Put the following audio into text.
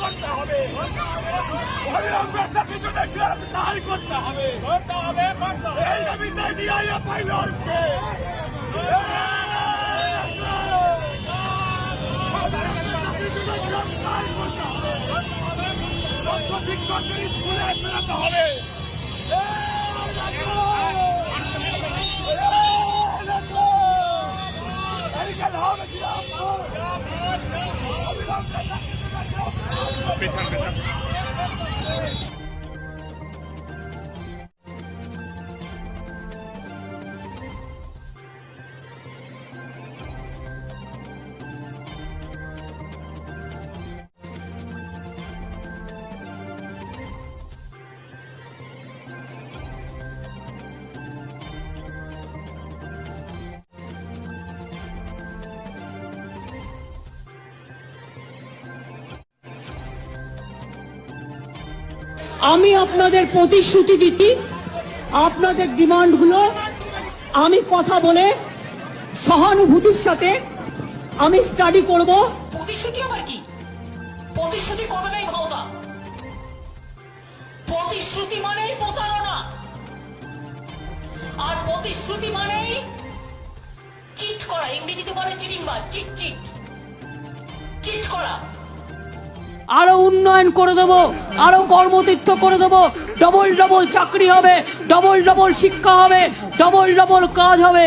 করতে হবে। গ্রেফতার করতে হবে। এই গ্রেফতার করতে হবে। শিক্ষকদের স্কুলে ফেরাতে হবে। পেছন পেছন আমি আপনাদের প্রতিশ্রুতি দিচ্ছি, আপনাদের ডিমান্ডগুলো আমি কথা বলে সহানুভূতির সাথে আমি স্টাডি করব। প্রতিশ্রুতি আবার কি? প্রতিশ্রুতি কবে নাই প্রতিশ্রুতি মানেই প্রতারণা। আর প্রতিশ্রুতি মানেই চিট করা। ইংরেজিতে বলে চিটিং বা চিট চিট চিট করা। আরও উন্নয়ন করে দেবো, আরও কর্মতীর্থ করে দেবো। ডবল ডবল চাকরি হবে, ডবল ডবল শিক্ষা হবে, ডবল ডবল কাজ হবে।